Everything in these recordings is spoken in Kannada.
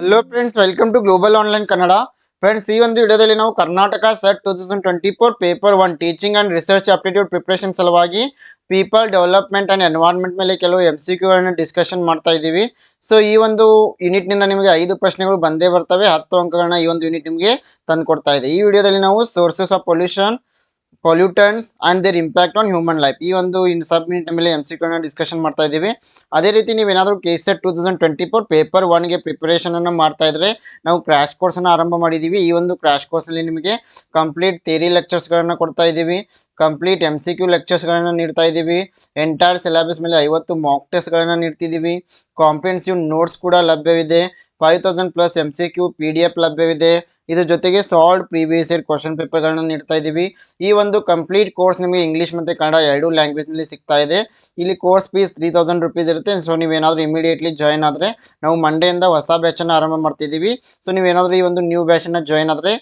Hello friends welcome to global online Kannada friends ಈ ಒಂದು ವಿಡಿಯೋದಲ್ಲಿ ನಾವು Karnataka SET two thousand twenty four paper one teaching and research aptitude preparation ಸಲುವಾಗಿ ಪೀಪಲ್ ಡೆವಲಪ್ಮೆಂಟ್ ಆ್ಯಂಡ್ ಎನ್ವೈರ್ಮೆಂಟ್ ಮೇಲೆ ಕೆಲವು ಎಂ ಸಿ ಕ್ಯೂಗಳನ್ನು ಡಿಸ್ಕಷನ್ ಮಾಡ್ತಾ ಇದ್ದೀವಿ. ಸೊ ಈ ಒಂದು ಯೂನಿಟ್ನಿಂದ ನಿಮಗೆ ಐದು ಪ್ರಶ್ನೆಗಳು ಬಂದೇ ಬರ್ತವೆ. ಹತ್ತು ಅಂಕಗಳನ್ನ ಈ ಒಂದು ಯೂನಿಟ್ ನಿಮಗೆ ತಂದು ಕೊಡ್ತಾ ಇದೆ. ಈ ವಿಡಿಯೋದಲ್ಲಿ ನಾವು sources of pollution pollutants and their impact on human life ಈ ಒಂದು ಇನ್ ಸಬ್ ಮಿನಿಟ್ ಮೇಲೆ ಎಂ ಸಿ ಕ್ಯೂನ ಡಿಸ್ಕಷನ್ ಮಾಡ್ತಾ ಇದ್ದೀವಿ. ಅದೇ ರೀತಿ ನೀವೇನಾದರೂ K SET two thousand twenty four paper ಒನ್ಗೆ ಪ್ರಿಪರೇಷನನ್ನು ಮಾಡ್ತಾ ಇದ್ರೆ ನಾವು ಕ್ರ್ಯಾಶ್ ಕೋರ್ಸನ್ನು ಆರಂಭ ಮಾಡಿದ್ದೀವಿ. ಈ ಒಂದು ಕ್ರ್ಯಾಶ್ ಕೋರ್ಸ್ನಲ್ಲಿ ನಿಮಗೆ ಕಂಪ್ಲೀಟ್ ಥೇರಿ ಲೆಕ್ಚರ್ಸ್ಗಳನ್ನು ಕೊಡ್ತಾ ಇದ್ದೀವಿ. ಕಂಪ್ಲೀಟ್ ಎಂ ಸಿ ಕ್ಯೂ ಲೆಕ್ಚರ್ಸ್ಗಳನ್ನು ನೀಡ್ತಾ ಇದ್ದೀವಿ. ಎಂಟೈರ್ ಸಿಲೆಬಸ್ ಮೇಲೆ ಐವತ್ತು ಮಾಕ್ ಟೆಸ್ಟ್ಗಳನ್ನು ನೀಡ್ತಿದ್ದೀವಿ. ಕಾಂಪ್ರಿಹೆನ್ಸಿವ್ ನೋಟ್ಸ್ ಕೂಡ ಲಭ್ಯವಿದೆ. Five thousand plus M C Q P D F ಲಭ್ಯವಿದೆ. ಇದ್ರ ಜೊತೆಗೆ ಸಾಲ್ಡ್ ಪ್ರೀವಿಯಸ್ ಇಯರ್ ಕ್ವಶನ್ ಪೇಪರ್ಗಳನ್ನ ನೀಡ್ತಾ ಇದ್ದೀವಿ ಈ ಒಂದು ಕಂಪ್ಲೀಟ್ ಕೋರ್ಸ್ ನಿಮಗೆ ಇಂಗ್ಲೀಷ್ ಮತ್ತು ಕನ್ನಡ ಎರಡು ಲ್ಯಾಂಗ್ವೇಜ್ನಲ್ಲಿ ಸಿಗ್ತಾ ಇದೆ. ಇಲ್ಲಿ course fees three thousand rupees ಇರುತ್ತೆ. ಸೊ ನೀವೇನಾದರೂ ಇಮಿಡಿಯೇಟ್ಲಿ ಜಾಯ್ನ್ ಆದರೆ ನಾವು ಮಂಡೆಯಿಂದ ಹೊಸ ಬ್ಯಾಚನ್ನು ಆರಂಭ ಮಾಡ್ತಿದ್ದೀವಿ ಸೊ ನೀವೇನಾದರೂ ಈ ಒಂದು ನ್ಯೂ ಬ್ಯಾಚನ್ನು ಜಾಯ್ನ್ ಆದರೆ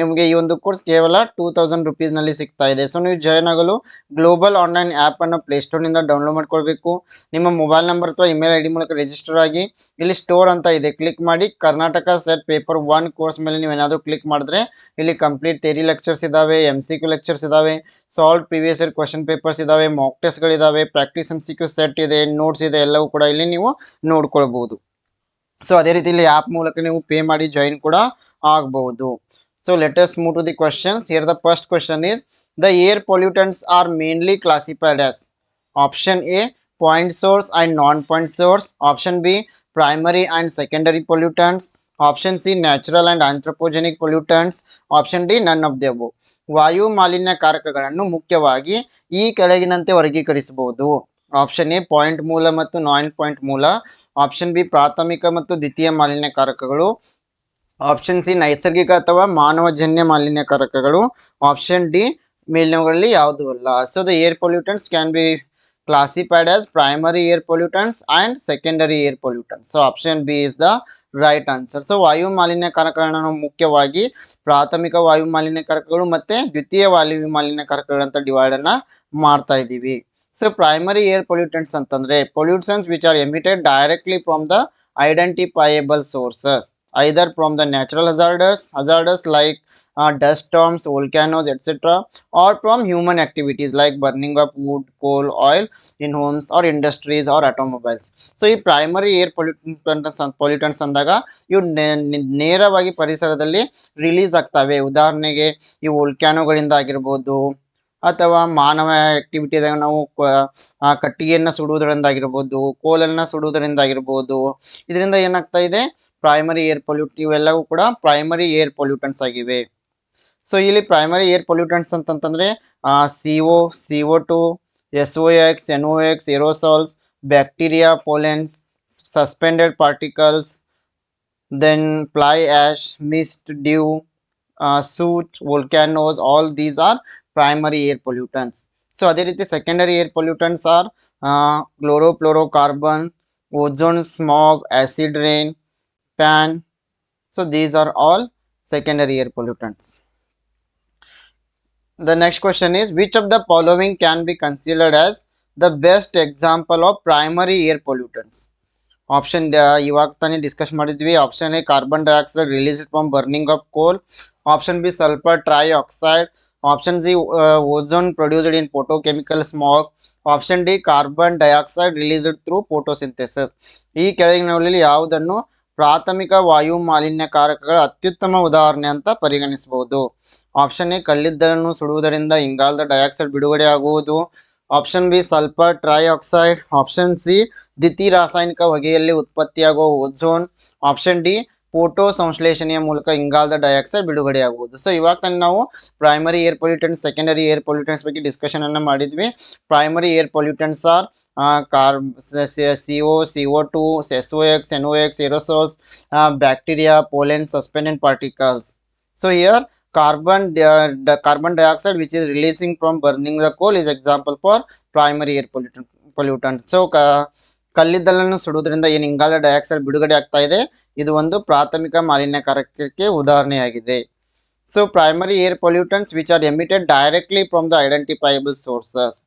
ನಿಮಗೆ ಈ ಒಂದು ಕೋರ್ಸ್ ಕೇವಲ ಟೂ ತೌಸಂಡ್ ರುಪೀಸ್ನಲ್ಲಿ ಸಿಗ್ತಾ ಇದೆ. ಸೊ ನೀವು ಜಾಯ್ನ್ ಆಗಲು ಗ್ಲೋಬಲ್ ಆನ್ಲೈನ್ ಆ್ಯಪನ್ನು ಪ್ಲೇಸ್ಟೋರ್ನಿಂದ ಡೌನ್ಲೋಡ್ ಮಾಡ್ಕೊಳ್ಬೇಕು. ನಿಮ್ಮ ಮೊಬೈಲ್ ನಂಬರ್ ಅಥವಾ ಇಮೇಲ್ ಐ ಡಿ ಮೂಲಕ ರಿಜಿಸ್ಟರ್ ಆಗಿ ಇಲ್ಲಿ ಸ್ಟೋರ್ ಅಂತ ಇದೆ. ಕ್ಲಿಕ್ ಮಾಡಿ Karnataka SET paper one course ಮೇಲೆ ನೀವು ಏನಾದರೂ ಕ್ಲಿಕ್ ಮಾಡಿದ್ರೆ ಇಲ್ಲಿ ಕಂಪ್ಲೀಟ್ ಥೇರಿ ಲೆಕ್ಚರ್ಸ್ ಇದಾವೆ ಎಂ ಸಿ ಕ್ಯೂ ಲೆಕ್ಚರ್ಸ್ ಇದಾವೆ solve previous year question papers ಇದಾವೆ mock ಟೆಸ್ಟ್ಗಳಿದಾವೆ practice M C Q set ಇದೆ ನೋಟ್ಸ್ ಇದೆ, ಎಲ್ಲವೂ ಕೂಡ ಇಲ್ಲಿ ನೀವು ನೋಡ್ಕೊಳ್ಬಹುದು. ಸೊ ಅದೇ ರೀತಿ ಇಲ್ಲಿ ಆ್ಯಪ್ ಮೂಲಕ ನೀವು ಪೇ ಮಾಡಿ ಜಾಯಿನ್ ಕೂಡ ಆಗಬಹುದು. So let's move to the questions here the first question is the air pollutants are mainly classified as option A point source and non-point source option B primary and secondary pollutants option C natural and anthropogenic pollutants option D none of the ವಾಯು ಮಾಲಿನ್ಯಕಾರಕಗಳನ್ನು ಮುಖ್ಯವಾಗಿ ಈ ಕೆಳಗಿನಂತೆ ವರ್ಗೀಕರಿಸಬಹುದು. ಆಪ್ಷನ್ ಎ ಪಾಯಿಂಟ್ ಮೂಲ ಮತ್ತು ನಾನ್ ಪಾಯಿಂಟ್ ಮೂಲ. ಆಪ್ಷನ್ ಬಿ ಪ್ರಾಥಮಿಕ ಮತ್ತು ದ್ವಿತೀಯ ಮಾಲಿನ್ಯಕಾರಕಗಳು. ಆಪ್ಷನ್ ಸಿ ನೈಸರ್ಗಿಕ ಅಥವಾ ಮಾನವಜನ್ಯ ಮಾಲಿನ್ಯಕಾರಕಗಳು. ಆಪ್ಷನ್ ಡಿ ಮೇಲಿನವುಗಳಲ್ಲಿ ಯಾವುದೂ ಅಲ್ಲ. So the air pollutants can be classified as primary air pollutants and secondary air pollutants. So option B is the right answer so ವಾಯು ಮಾಲಿನ್ಯಕಾರಕಗಳನ್ನು ಮುಖ್ಯವಾಗಿ ಪ್ರಾಥಮಿಕ ವಾಯು ಮಾಲಿನ್ಯಕಾರಕಗಳು ಮತ್ತೆ ದ್ವಿತೀಯ ವಾಯು ಮಾಲಿನ್ಯಕಾರಕಗಳಂತ ಡಿವೈಡ್ ಅನ್ನ ಮಾಡ್ತಾ ಇದ್ದೀವಿ. ಸೊ ಪ್ರೈಮರಿ ಏರ್ ಪೊಲ್ಯೂಟೆಂಟ್ಸ್ ಅಂತಂದ್ರೆ pollutions which are emitted directly from the identifiable sources either from the natural hazardous hazardous like dust storms, volcanoes, etc., or from human activities like burning of wood, coal, oil in homes or industries or automobiles. So ಈ ಪ್ರೈಮರಿ ಏರ್ ಪೊಲ್ಯೂಟನ್ಸ್ ಪೊಲ್ಯೂಟನ್ಸ್ ಅಂದಾಗ ಇವು ನೇರವಾಗಿ ಪರಿಸರದಲ್ಲಿ ರಿಲೀಸ್ ಆಗ್ತವೆ ಉದಾಹರಣೆಗೆ ಈ ವೋಲ್ಕ್ಯಾನೋಗಳಿಂದ ಆಗಿರ್ಬೋದು ಅಥವಾ ಮಾನವ ಆಕ್ಟಿವಿಟಿದಾಗ ನಾವು ಕಟ್ಟಿಗೆಯನ್ನ ಸುಡುವುದರಿಂದ ಆಗಿರ್ಬೋದು ಕೋಲನ್ನ ಸುಡುವುದರಿಂದ ಆಗಿರ್ಬೋದು ಇದರಿಂದ ಏನಾಗ್ತಾ ಇದೆ ಪ್ರೈಮರಿ ಏರ್ ಪೊಲ್ಯೂಟ್ ಇವೆಲ್ಲವೂ ಕೂಡ ಪ್ರೈಮರಿ ಏರ್ ಪೊಲ್ಯೂಟನ್ಸ್ ಆಗಿವೆ ಸೊ ಇಲ್ಲಿ ಪ್ರೈಮರಿ ಏರ್ ಪೊಲ್ಯೂಟೆಂಟ್ಸ್ ಅಂತಂತಂದ್ರೆ C O C O two S O X N O X aerosols bacteria pollens suspended particles then fly ash mist dew soot volcanoes all these are primary air pollutants so ಅದೇ ರೀತಿ secondary air pollutants are chlorofluorocarbon ozone smog acid rain PAN so these are all secondary air pollutants. The next question is, which of the following can be considered as the best example of primary air pollutants? Option ಇವಾಗ ತಾನೇ ಡಿಸ್ಕಸ್ ಮಾಡಿದ್ವಿ. Option A carbon dioxide release from burning of coal option B sulphur trioxide option C ozone produced in photochemical smog option D carbon dioxide released through photosynthesis ಈ ಕೆಳಗಿನಲ್ಲಿ ಯಾವುದನ್ನು ಪ್ರಾಥಮಿಕ ವಾಯು ಮಾಲಿನ್ಯಕಾರಕಗಳ ಅತ್ಯುತ್ತಮ ಉದಾಹರಣೆ ಅಂತ ಪರಿಗಣಿಸಬಹುದು. ಆಪ್ಷನ್ ಎ ಕಲ್ಲಿದ್ದಲನ್ನು ಸುಡುವುದರಿಂದ ಇಂಗಾಲದ dioxide ಬಿಡುಗಡೆಯಾಗುವುದು option B sulphur trioxide option C ದ್ವಿತೀಯ ರಾಸಾಯನಿಕ ಹೊಗೆಯಲ್ಲಿ ಉತ್ಪತ್ತಿಯಾಗುವ ಓಝೋನ್ ಆಪ್ಷನ್ ಡಿ ಫೋಟೋ ಸಂಶ್ಲೇಷಣೆಯ ಮೂಲಕ ಇಂಗಾಲದ ಡೈಆಕ್ಸೈಡ್ ಬಿಡುಗಡೆಯಾಗುವುದು ಸೊ ಇವಾಗ ತಾನೇ ನಾವು primary air pollutants secondary air pollutants ಬಗ್ಗೆ ಡಿಸ್ಕಷನ್ ಅನ್ನು ಮಾಡಿದ್ವಿ. Primary air pollutants are car C O C O two S O X N O X aerosols bacteria pollen suspended particles so here carbon di- carbon dioxide which is releasing from burning the coal is example for primary air pollutant pollutant. So ಕಲ್ಲಿದ್ದಲನ್ನು ಸುಡುವುದರಿಂದ ಏನು ಇಂಗಾಲದ ಡೈಆಕ್ಸೈಡ್ ಬಿಡುಗಡೆ ಆಗ್ತಾ ಇದೆ. ಇದು ಒಂದು ಪ್ರಾಥಮಿಕ ಮಾಲಿನ್ಯಕಾರಕಕ್ಕೆ ಉದಾಹರಣೆಯಾಗಿದೆ. So primary air pollutants which are emitted directly from the identifiable sources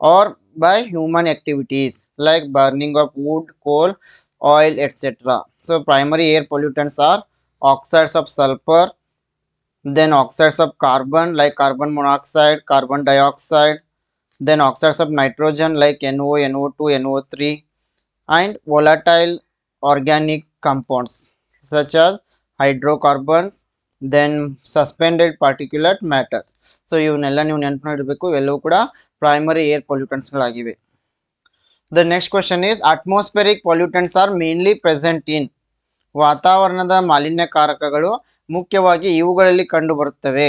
or by human activities like burning of wood coal oil etcetera so primary air pollutants are oxides of sulfur, then oxides of carbon like carbon monoxide, carbon dioxide, then oxides of nitrogen like NO, NO2, NO3, and volatile organic compounds such as hydrocarbons, then suspended particulate matter. So ಇವನ್ನೆಲ್ಲ ನೀವು ನೆನಪು ಇಡಬೇಕು ಇವೆಲ್ಲವೂ ಕೂಡ primary air ಪೊಲ್ಯೂಟೆಂಟ್ಸ್ಗಳಾಗಿವೆ the next question is atmospheric pollutants are mainly present in ವಾತಾವರಣದ ಮಾಲಿನ್ಯಕಾರಕಗಳು ಮುಖ್ಯವಾಗಿ ಇವುಗಳಲ್ಲಿ ಕಂಡುಬರುತ್ತವೆ.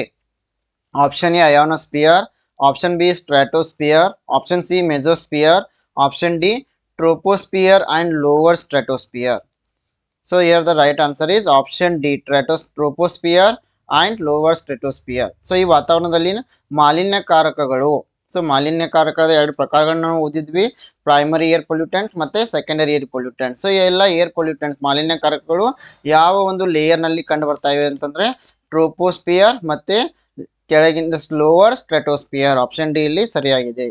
Option A ionosphere option B stratosphere option C mesosphere option D troposphere and lower stratosphere so here the right answer is option D ಟ್ರಾಟೋಸ್ troposphere and lower stratosphere so ಈ ವಾತಾವರಣದಲ್ಲಿ ಮಾಲಿನ್ಯಕಾರಕಗಳು ಸೊ ಮಾಲಿನ್ಯಕಾರಕದ ಎರಡು ಪ್ರಕಾರಗಳನ್ನ ನಾವು ಓದಿದ್ವಿ. ಪ್ರೈಮರಿ ಏರ್ ಪೊಲ್ಯೂಟೆಂಟ್ ಮತ್ತೆ ಸೆಕೆಂಡರಿ ಏರ್ ಪೊಲ್ಯೂಟೆಂಟ್ ಸೊ ಎಲ್ಲ ಏರ್ ಪೊಲ್ಯೂಟೆಂಟ್ ಮಾಲಿನ್ಯಕಾರಕಗಳು ಯಾವ ಒಂದು ಲೇಯರ್ನಲ್ಲಿ ಕಂಡು ಬರ್ತಾ ಇವೆ ಅಂತಂದ್ರೆ ಟ್ರೋಪೋಸ್ಪಿಯರ್ ಮತ್ತೆ ಕೆಳಗಿಂದ ಸ್ಲೋವರ್ ಸ್ಟ್ರೆಟೋಸ್ಪಿಯರ್ ಆಪ್ಷನ್ ಡಿ ಇಲ್ಲಿ ಸರಿಯಾಗಿದೆ.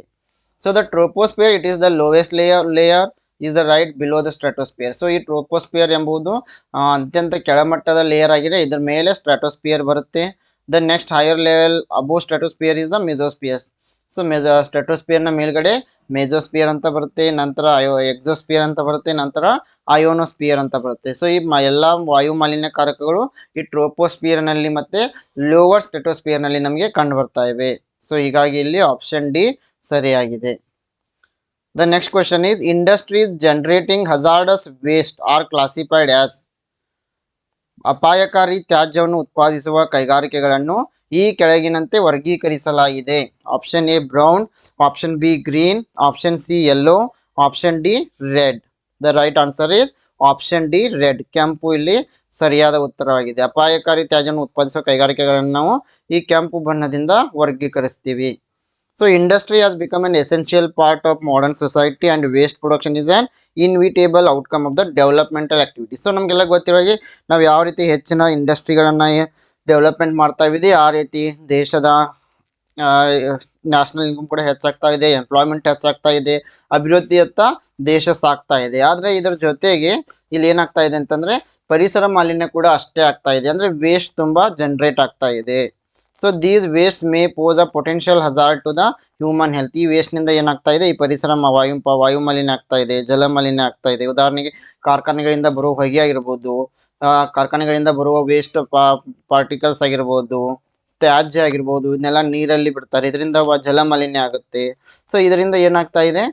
So the troposphere it is the lowest layer layer is the right below the stratosphere so ಈ ಟ್ರೋಪೋಸ್ಪಿಯರ್ ಎಂಬುದು ಅತ್ಯಂತ ಕೆಳಮಟ್ಟದ ಲೇಯರ್ ಆಗಿದೆ. ಇದರ ಮೇಲೆ ಸ್ಟ್ರಾಟೋಸ್ಪಿಯರ್ ಬರುತ್ತೆ. The next higher level above stratosphere is the mesosphere so ಮೆಜ ಸ್ಟೆಟೋಸ್ಪಿಯರ್ನ ಮೇಲ್ಗಡೆ ಮೇಜೋಸ್ಪಿಯರ್ ಅಂತ ಬರುತ್ತೆ, ನಂತರ ಅಯೋ ಎಕ್ಸೋಸ್ಪಿಯರ್ ಅಂತ ಬರುತ್ತೆ, ನಂತರ ಅಯೋನೋಸ್ಪಿಯರ್ ಅಂತ ಬರುತ್ತೆ. ಸೊ ಈ ಎಲ್ಲ ವಾಯು ಮಾಲಿನ್ಯಕಾರಕಗಳು ಈ ಟ್ರೋಪೋಸ್ಪಿಯರ್ನಲ್ಲಿ ಮತ್ತು ಲೋವರ್ ಸ್ಟೆಟೋಸ್ಪಿಯರ್ನಲ್ಲಿ ನಮಗೆ ಕಂಡು ಬರ್ತಾ ಇವೆ. ಸೊ ಹೀಗಾಗಿ ಇಲ್ಲಿ ಆಪ್ಷನ್ ಡಿ ಸರಿಯಾಗಿದೆ. The next question is industries generating hazardous waste are classified as ಅಪಾಯಕಾರಿ ತ್ಯಾಜ್ಯವನ್ನು ಉತ್ಪಾದಿಸುವ ಕೈಗಾರಿಕೆಗಳನ್ನು ಈ ಕೆಳಗಿನಂತೆ ವರ್ಗೀಕರಿಸಲಾಗಿದೆ. Option A brown option B green option C yellow option D red the right answer is option D red ಕೆಂಪು ಇಲ್ಲಿ ಸರಿಯಾದ ಉತ್ತರವಾಗಿದೆ. ಅಪಾಯಕಾರಿ ತ್ಯಾಜ್ಯವನ್ನು ಉತ್ಪಾದಿಸುವ ಕೈಗಾರಿಕೆಗಳನ್ನು ನಾವು ಈ ಕೆಂಪು ಬಣ್ಣದಿಂದ ವರ್ಗೀಕರಿಸ್ತೀವಿ. So industry has become an essential part of modern society and waste production is an inevitable outcome of the developmental activity so ನಮಗೆಲ್ಲ ಗೊತ್ತಿರೋ ಹಾಗೆ, ನಾವು ಯಾವ ರೀತಿ ಹೆಚ್ಚಿನ ಇಂಡಸ್ಟ್ರಿಗಳನ್ನು ಡೆವಲಪ್ಮೆಂಟ್ ಮಾಡ್ತಾ ಇದೆ ಆ ರೀತಿ ದೇಶದ ನ್ಯಾಷನಲ್ ಇನ್ಕಮ್ ಕೂಡ ಹೆಚ್ಚಾಗ್ತಾ ಇದೆ, ಎಂಪ್ಲಾಯ್ಮೆಂಟ್ ಹೆಚ್ಚಾಗ್ತಾ ಇದೆ ಅಭಿವೃದ್ಧಿಯತ್ತ ದೇಶ ಸಾಗ್ತಾ ಇದೆ. ಆದರೆ ಇದರ ಜೊತೆಗೆ ಇಲ್ಲಿ ಏನಾಗ್ತಾ ಇದೆ ಅಂತಂದ್ರೆ ಪರಿಸರ ಮಾಲಿನ್ಯ ಕೂಡ ಅಷ್ಟೇ ಆಗ್ತಾ ಇದೆ. ಅಂದ್ರೆ ವೇಸ್ಟ್ ತುಂಬಾ ಜನರೇಟ್ ಆಗ್ತಾ ಇದೆ. So these waste may pose a potential hazard to the human health ಈ ವೇಸ್ಟ್ನಿಂದ ಏನಾಗ್ತಾ ಇದೆ? ಈ ಪರಿಸರ ವಾಯು ವಾಯು ಮಾಲಿನ್ಯ ಆಗ್ತಾ ಇದೆ ಜಲ ಮಾಲಿನ್ಯ ಆಗ್ತಾ ಇದೆ. ಉದಾಹರಣೆಗೆ, ಕಾರ್ಖಾನೆಗಳಿಂದ ಬರುವ ಹೊಗೆ ಆಗಿರ್ಬೋದು ಕಾರ್ಖಾನೆಗಳಿಂದ ಬರುವ ವೇಸ್ಟ್ ಪಾರ್ಟಿಕಲ್ಸ್ ಆಗಿರ್ಬೋದು, ತ್ಯಾಜ್ಯ ಆಗಿರ್ಬೋದು, ಇದನ್ನೆಲ್ಲ ನೀರಲ್ಲಿ ಬಿಡ್ತಾರೆ. ಇದರಿಂದ ಜಲ ಮಾಲಿನ್ಯ ಆಗುತ್ತೆ. ಸೊ ಇದರಿಂದ ಏನಾಗ್ತಾ ಇದೆ?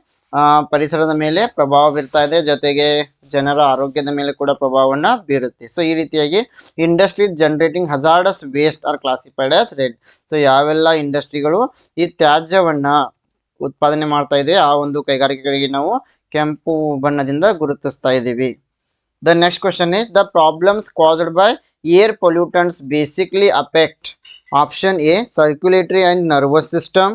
ಪರಿಸರದ ಮೇಲೆ ಪ್ರಭಾವ ಬೀರ್ತಾ ಇದೆ. ಜೊತೆಗೆ ಜನರ ಆರೋಗ್ಯದ ಮೇಲೆ ಕೂಡ ಪ್ರಭಾವವನ್ನ ಬೀರುತ್ತೆ. ಸೊ ಈ ರೀತಿಯಾಗಿ industry generating hazardous waste are classified as red so ಯಾವೆಲ್ಲ ಇಂಡಸ್ಟ್ರಿಗಳು ಈ ತ್ಯಾಜ್ಯವನ್ನ ಉತ್ಪಾದನೆ ಮಾಡ್ತಾ ಇದೆ, ಆ ಒಂದು ಕೈಗಾರಿಕೆಗಳಿಗೆ ನಾವು ಕೆಂಪು ಬಣ್ಣದಿಂದ ಗುರುತಿಸ್ತಾ ಇದ್ದೀವಿ. The next question is the problems caused by air pollutants basically affect option A circulatory and nervous system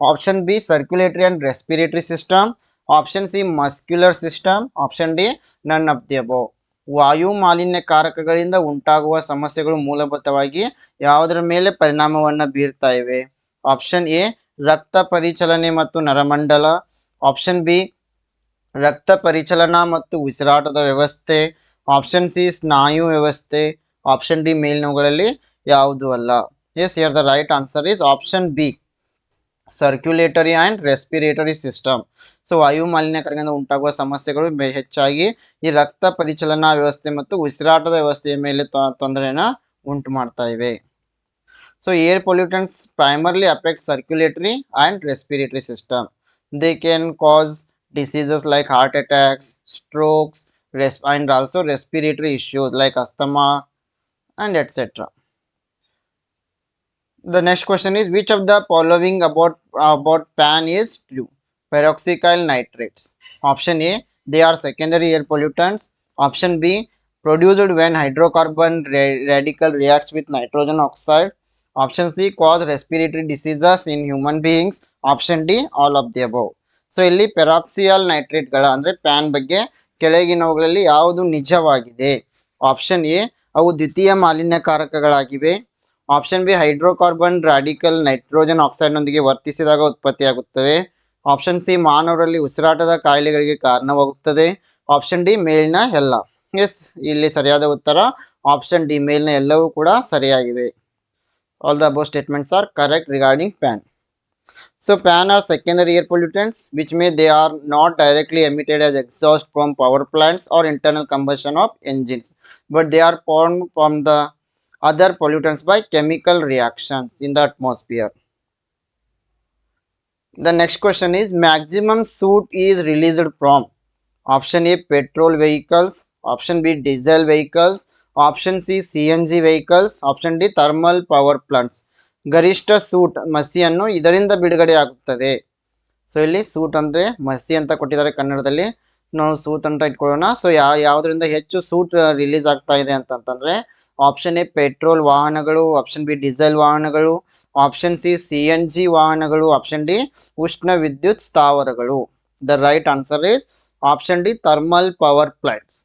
option B circulatory and respiratory system option C muscular system option D none of the above ವಾಯು ಮಾಲಿನ್ಯಕಾರಕಗಳಿಂದ ಉಂಟಾಗುವ ಸಮಸ್ಯೆಗಳು ಮೂಲಭೂತವಾಗಿ ಯಾವುದರ ಮೇಲೆ ಪರಿಣಾಮವನ್ನು ಬೀರ್ತಾ ಇವೆ ಆಪ್ಷನ್ ಎ ರಕ್ತ ಪರಿಚಲನೆ ಮತ್ತು ನರಮಂಡಲ ಆಪ್ಷನ್ ಬಿ ರಕ್ತ ಪರಿಚಲನಾ ಮತ್ತು ಉಸಿರಾಟದ ವ್ಯವಸ್ಥೆ ಆಪ್ಷನ್ ಸಿ ಸ್ನಾಯು ವ್ಯವಸ್ಥೆ ಆಪ್ಷನ್ ಡಿ ಮೇಲಿನವುಗಳಲ್ಲಿ ಯಾವುದು ಅಲ್ಲ so here the right answer is option B circulatory and respiratory system so ವಾಯು ಮಾಲಿನ್ಯಕರಣದಿಂದ ಉಂಟಾಗುವ ಸಮಸ್ಯೆಗಳು ಹೆಚ್ಚಾಗಿ ಈ ರಕ್ತ ಪರಿಚಲನಾ ವ್ಯವಸ್ಥೆ ಮತ್ತು ಉಸಿರಾಟದ ವ್ಯವಸ್ಥೆಯ ಮೇಲೆ ತೊಂದರೆಯನ್ನು ಉಂಟು ಮಾಡ್ತಾ ಇವೆ. So air pollutants primarily affect circulatory and respiratory system they can cause diseases like heart attacks strokes race and also respiratory issues like asthma and etc. The next question is which of the following about about pan is true? peroxyl nitrates. Option A they are secondary air pollutants. Option B produced when hydrocarbon ra- radical reacts with nitrogen oxide. Option C cause respiratory diseases in human beings. Option D all of the above. So ಇಲ್ಲಿ ಪೆರಾಕ್ಸಿಯಲ್ ನೈಟ್ರೇಟ್ಗಳ ಅಂದರೆ ಪ್ಯಾನ್ ಬಗ್ಗೆ ಕೆಳಗಿನವುಗಳಲ್ಲಿ ಯಾವುದು ನಿಜವಾಗಿದೆ ಆಪ್ಷನ್ ಎ ಅವು ದ್ವಿತೀಯ ಮಾಲಿನ್ಯಕಾರಕಗಳಾಗಿವೆ option B hydrocarbon radical nitrogen ಆಕ್ಸೈಡ್ನೊಂದಿಗೆ ವರ್ತಿಸಿದಾಗ ಉತ್ಪತ್ತಿಯಾಗುತ್ತವೆ. ಆಪ್ಷನ್ ಸಿ ಮಾನವರಲ್ಲಿ ಉಸಿರಾಟದ ಕಾಯಿಲೆಗಳಿಗೆ ಕಾರಣವಾಗುತ್ತದೆ. ಆಪ್ಷನ್ ಡಿ ಮೇಲಿನ ಎಲ್ಲ. ಎಸ್ ಇಲ್ಲಿ ಸರಿಯಾದ ಉತ್ತರ. ಆಪ್ಷನ್ ಡಿ ಮೇಲಿನ ಎಲ್ಲವೂ ಕೂಡ ಸರಿಯಾಗಿವೆ. All the above statements are correct regarding PAN so PAN are secondary air pollutants which may they are not directly emitted as exhaust from power plants or internal combustion of engines but they are form from the other pollutants by chemical reactions in the atmosphere the next question is maximum soot is released from option a petrol vehicles option b diesel vehicles option c cng vehicles option d thermal power plants ಗರಿಷ್ಠ ಸೂಟ್ ಮಸಿಯನ್ನು ಇದರಿಂದ ಬಿಡುಗಡೆ ಆಗುತ್ತದೆ ಸೊ ಇಲ್ಲಿ ಸೂಟ್ ಅಂದರೆ ಮಸಿ ಅಂತ ಕೊಟ್ಟಿದ್ದಾರೆ ಕನ್ನಡದಲ್ಲಿ ನಾವು ಸೂಟ್ ಅಂತ ಇಟ್ಕೊಳ್ಳೋಣ ಸೊ ಯಾವ ಯಾವುದರಿಂದ ಹೆಚ್ಚು ಸೂಟ್ ರಿಲೀಸ್ ಆಗ್ತಾ ಇದೆ ಅಂತಂತಂದ್ರೆ ಆಪ್ಷನ್ ಎ ಪೆಟ್ರೋಲ್ ವಾಹನಗಳು. ಆಪ್ಷನ್ ಬಿ ಡೀಸೆಲ್ ವಾಹನಗಳು. Option C C N G ವಾಹನಗಳು. ಆಪ್ಷನ್ ಡಿ ಉಷ್ಣ ವಿದ್ಯುತ್ ಸ್ಥಾವರಗಳು. The right answer is option D thermal power plants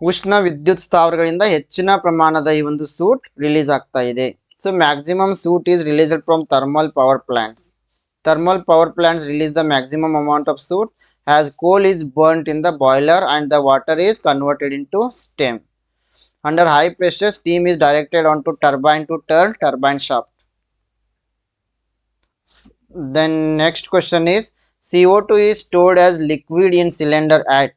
ಉಷ್ಣ ವಿದ್ಯುತ್ ಸ್ಥಾವರಗಳಿಂದ ಹೆಚ್ಚಿನ ಪ್ರಮಾಣದ ಈ ಒಂದು ಸೂಟ್ ರಿಲೀಸ್ ಆಗ್ತಾ ಇದೆ. So maximum soot is released from thermal power plants thermal power plants release the maximum amount of soot has coal is is in the boiler boiler the water is converted into steam. Under high pressure, steam is directed onto turbine to turn turbine shaft. Then next question is CO2 is stored as liquid in cylinder at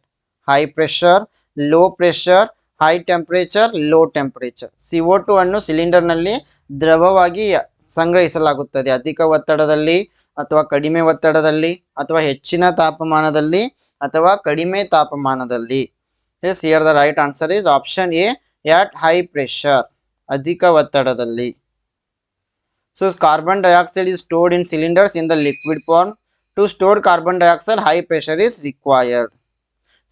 high pressure, low pressure, high temperature, low temperature. CO2 ಅನ್ನು ಸಿಲಿಂಡರ್ನಲ್ಲಿ ದ್ರವವಾಗಿ ಸಂಗ್ರಹಿಸಲಾಗುತ್ತದೆ ಅಧಿಕ ಒತ್ತಡದಲ್ಲಿ ಅಥವಾ ಕಡಿಮೆ ಒತ್ತಡದಲ್ಲಿ ಅಥವಾ ಹೆಚ್ಚಿನ ತಾಪಮಾನದಲ್ಲಿ ಅಥವಾ ಕಡಿಮೆ ತಾಪಮಾನದಲ್ಲಿ so here the right answer is option A at high pressure ಅಧಿಕ ಒತ್ತಡದಲ್ಲಿ so carbon dioxide is stored in cylinders in the liquid form to store carbon dioxide high pressure is required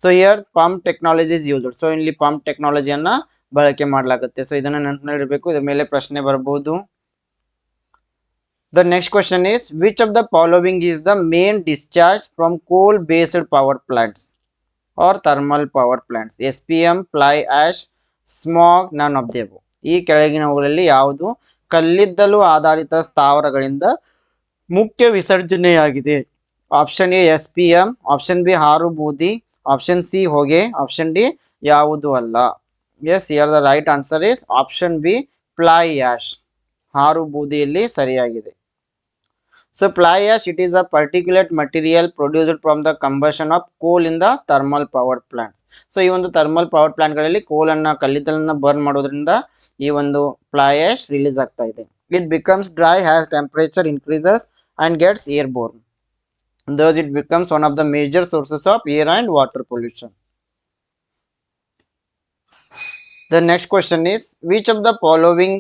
so here pump technology is used so ಇಲ್ಲಿ ಪಂಪ್ ಟೆಕ್ನಾಲಜಿಯನ್ನ ಬಳಕೆ ಮಾಡಲಾಗುತ್ತೆ. ಸೊ ಇದನ್ನ ನೆನಪಿನಲ್ಲಿಡಬೇಕು ಇದ್ರ ಮೇಲೆ ಪ್ರಶ್ನೆ ಬರಬಹುದು The next question is which of the following is the main discharge from coal based power plants or thermal power plants? SPM, fly ash, smog, none of. ಈ ಕೆಳಗಿನವುಗಳಲ್ಲಿ ಯಾವುದು? ಕಲ್ಲಿದ್ದಲು ಆಧಾರಿತ ಸ್ಥಾವರಗಳಿಂದ ಮುಖ್ಯ ವಿಸರ್ಜನೆಯಾಗಿದೆ. Option A S P M option B ಹಾರು ಬೂದಿ ಆಪ್ಷನ್ ಸಿ ಹೊಗೆ ಆಪ್ಷನ್ ಡಿ ಯಾವುದು ಅಲ್ಲ. Yes your the right answer is option B fly ash. ಹಾರು ಬೂದಿಯಲ್ಲಿ ಸರಿಯಾಗಿದೆ. So fly ash it is a particulate material produced from the combustion of coal in the thermal power plant. So ಈ ಒಂದು ಥರ್ಮಲ್ ಪವರ್ ಪ್ಲಾಂಟ್ಗಳಲ್ಲಿ ಕೋಲನ್ನ ಕಲ್ಲಿದ್ದಲನ್ನ ಬರ್ನ್ ಮಾಡೋದ್ರಿಂದ ಈ ಒಂದು ಫ್ಲೈ ಆಶ್ ರಿಲೀಸ್ ಆಗ್ತಾ ಇದೆ it becomes dry has temperature increases and gets airborne thus it becomes one of the major sources of air and water pollution The next question is which of the following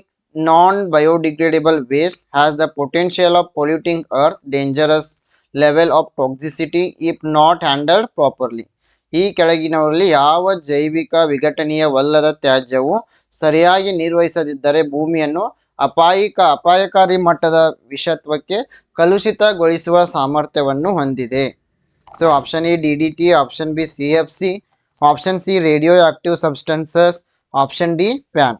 non-biodegradable waste has the potential of polluting earth, dangerous level of toxicity, if not handled properly. ಈ ಕೆಳಗಿನವರಲ್ಲಿ ಯಾವ ಜೈವಿಕ ವಿಘಟನೀಯವಲ್ಲದ ತ್ಯಾಜ್ಯವು ಸರಿಯಾಗಿ ನಿರ್ವಹಿಸದಿದ್ದರೆ ಭೂಮಿಯನ್ನು ಅಪಾಯಿಕ, ಅಪಾಯಕಾರಿ ಮಟ್ಟದ ವಿಷತ್ವಕ್ಕೆ ಕಲುಷಿತಗೊಳಿಸುವ ಸಾಮರ್ಥ್ಯವನ್ನು ಹೊಂದಿದೆ. So option A D D T option B C F C option C radioactive substances option D PAN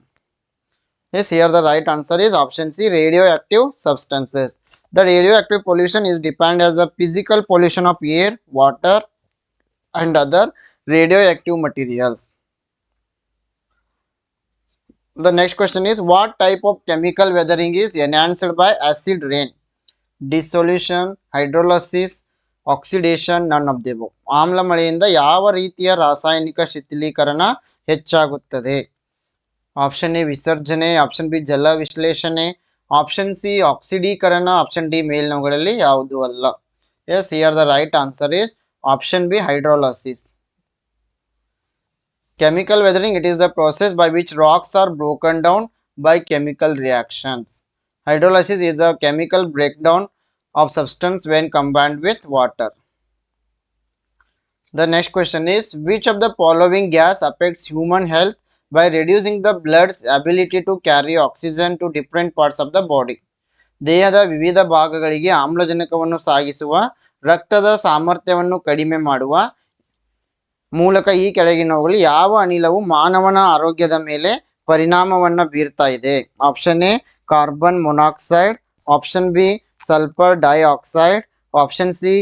Yes, here the right answer is option C radioactive substances. The radioactive pollution is defined as the physical pollution of air, water, and other radioactive materials. The next question is what type of chemical weathering is enhanced by acid rain? Dissolution, hydrolysis, oxidation, none of the above. ಆಮ್ಲ ಮಳೆಯಿಂದ ಯಾವ ರೀತಿಯ ರಾಸಾಯನಿಕ ಶಿಥಿಲೀಕರಣ ಹೆಚ್ಚಾಗುತ್ತದೆ ಆಪ್ಷನ್ ಎ ವಿಸರ್ಜನೆ ಆಪ್ಷನ್ ಬಿ ಜಲ ವಿಶ್ಲೇಷಣೆ ಆಪ್ಷನ್ ಸಿ ಆಕ್ಸಿಡೀಕರಣ ಆಪ್ಷನ್ ಡಿ ಮೇಲ್ನವುಗಳಲ್ಲಿ ಯಾವುದು ಅಲ್ಲ as here the right answer is option B hydrolysis chemical weathering it is the process by which rocks are broken down by chemical reactions hydrolysis is the chemical breakdown of substance when combined with water the next question is which of the following gas affects human health by reducing the blood's ability to carry oxygen to different parts of the body. ದೇಹದ ವಿವಿಧ ಭಾಗಗಳಿಗೆ ಆಮ್ಲಜನಕವನ್ನು ಸಾಗಿಸುವ, ರಕ್ತದ ಸಾಮರ್ಥ್ಯವನ್ನು ಕಡಿಮೆ ಮಾಡುವ ಮೂಲಕ ಈ ಕೆಳಗಿನವುಗಳು ಯಾವ ಅನಿಲವು ಮಾನವನ ಆರೋಗ್ಯದ ಮೇಲೆ ಪರಿಣಾಮವನ್ನು ಬೀರ್ತಾ ಇದೆ? Option A carbon monoxide option B sulphur dioxide option C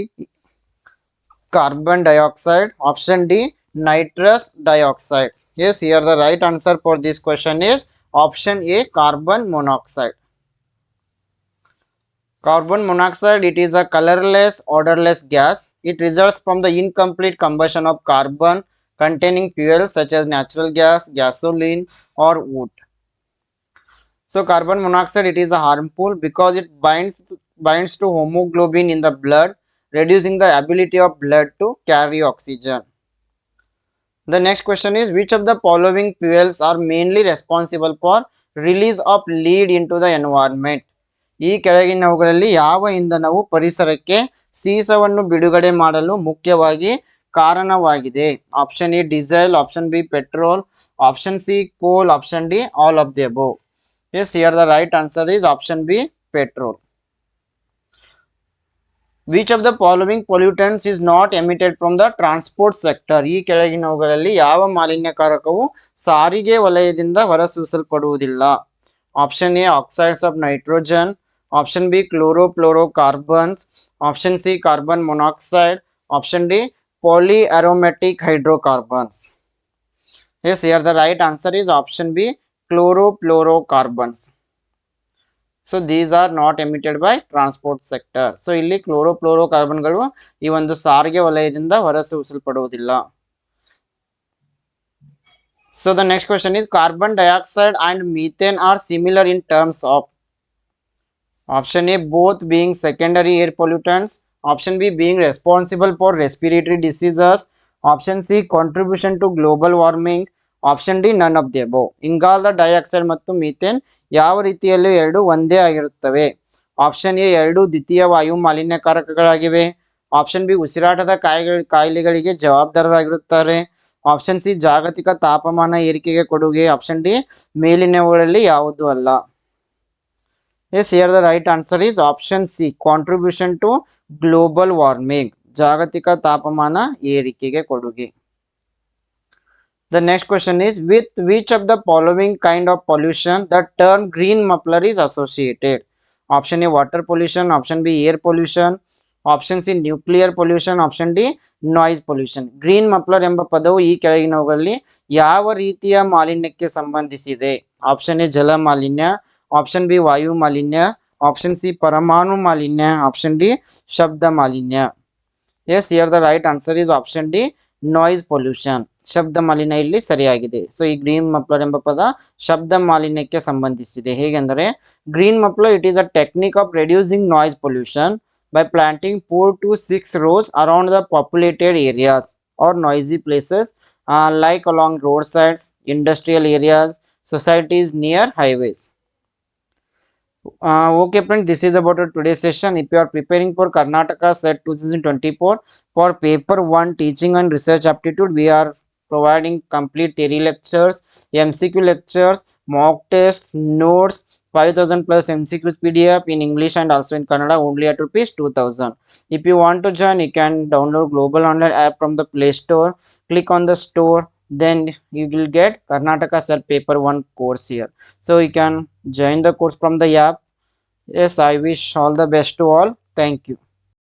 carbon dioxide option D nitrous dioxide. Yes, here the right answer for this question is option A carbon monoxide. Carbon monoxide it is a colorless odorless gas. It results from the incomplete combustion of carbon containing fuels such as natural gas, gasoline or wood. So carbon monoxide it is harmful because it binds binds to hemoglobin in the blood reducing the ability of blood to carry oxygen. The next question is, which of the following fuels are mainly responsible for release of lead into the environment? ಈ ಕೆಳಗಿನವುಗಳಲ್ಲಿ ಯಾವ ಇಂಧನವು ಪರಿಸರಕ್ಕೆ ಸೀಸವನ್ನು ಬಿಡುಗಡೆ ಮಾಡಲು ಮುಖ್ಯವಾಗಿ ಕಾರಣವಾಗಿದೆ? Option A diesel option B petrol option C coal option D all of the above yes here the right answer is option B petrol which of the following pollutants is not emitted from the transport sector ಈ ಕೆಳಗಿನವುಗಳಲ್ಲಿ ಯಾವ ಮಾಲಿನ್ಯಕಾರಕವು ಸಾರಿಗೆ ವಲಯದಿಂದ ಹೊರಸೂಸಲ್ಪಡುವುದಿಲ್ಲ. Option A oxides of nitrogen option B chlorofluorocarbons option C carbon monoxide option D poly aromatic hydrocarbons yes here the right answer is option B chlorofluoro chlorofluorocarbons. So these are not emitted by transport sector so ಇಲ್ಲಿ ಕ್ಲೋರೋಫ್ಲೋರೋಕಾರ್ಬನ್ಗಳು ಈ ಒಂದು ಸಾರಿಗೆ ವಲಯದಿಂದ ಹೊರಸೂಸಲ್ಪಡುವುದಿಲ್ಲ. So the next question is carbon dioxide and methane are similar in terms of option A both being secondary air pollutants option B being responsible for respiratory diseases option C contribution to global warming option D none of the above ಇಂಗಾಲದ ಡೈಆಕ್ಸೈಡ್ ಮತ್ತು ಮೀಥೇನ್ ಯಾವ ರೀತಿಯಲ್ಲೂ ಎರಡು ಒಂದೇ ಆಗಿರುತ್ತವೆ. ಆಪ್ಷನ್ ಎ ಎರಡು ದ್ವಿತೀಯ ವಾಯು ಮಾಲಿನ್ಯಕಾರಕಗಳಾಗಿವೆ. ಆಪ್ಷನ್ ಬಿ ಉಸಿರಾಟದ ಕಾಯಿಲೆ ಕಾಯಿಲೆಗಳಿಗೆ ಜವಾಬ್ದಾರರಾಗಿರುತ್ತಾರೆ. ಆಪ್ಷನ್ ಸಿ ಜಾಗತಿಕ ತಾಪಮಾನ ಏರಿಕೆಗೆ ಕೊಡುಗೆ. ಆಪ್ಷನ್ ಡಿ ಮೇಲಿನವುಗಳಲ್ಲಿ ಯಾವುದು ಅಲ್ಲ. Yes here the right answer is option C contribution to global warming ಜಾಗತಿಕ ತಾಪಮಾನ ಏರಿಕೆಗೆ ಕೊಡುಗೆ. The next question is with which of the following kind of pollution the term green muffler is associated? Option A water pollution, option B air pollution, option C nuclear pollution, option D noise pollution. Green muffler ಎಂಬ ಪದವು ಈ ಕೆಳಗಿನವುಗಳಲ್ಲಿ ಯಾವ ರೀತಿಯ ಮಾಲಿನ್ಯಕ್ಕೆ ಸಂಬಂಧಿಸಿದೆ ಆಪ್ಷನ್ ಎ ಜಲ ಮಾಲಿನ್ಯ ಆಪ್ಷನ್ ಬಿ ವಾಯು ಮಾಲಿನ್ಯ ಆಪ್ಷನ್ ಸಿ ಪರಮಾಣು ಮಾಲಿನ್ಯ ಆಪ್ಷನ್ ಡಿ ಶಬ್ದ ಮಾಲಿನ್ಯ as here the right answer is option D noise pollution ಶಬ್ದ ಮಾಲಿನ್ಯ ಇಲ್ಲಿ ಸರಿಯಾಗಿದೆ. ಸೊ ಈ ಗ್ರೀನ್ ಮಫ್ಲರ್ ಎಂಬ ಪದ ಶಬ್ದ ಮಾಲಿನ್ಯಕ್ಕೆ ಸಂಬಂಧಿಸಿದೆ. ಹೇಗೆಂದರೆ green muffler it is a technique of reducing noise pollution by planting four to six rows around the populated areas or noisy places like along road sides industrial areas societies near highways. Uh, okay friends this is about our today's session. If you are preparing for karnataka set 2024 for paper 1 teaching and research aptitude we are providing complete theory lectures mcq lectures mock tests notes 5000 plus mcqs pdf in english and also in kannada only at rupees 2000 if you want to join you can download global online app from the play store. Click on the store then you will get karnataka set paper 1 course here. So you can join the course from the app. Yes i wish all the best to all. Thank you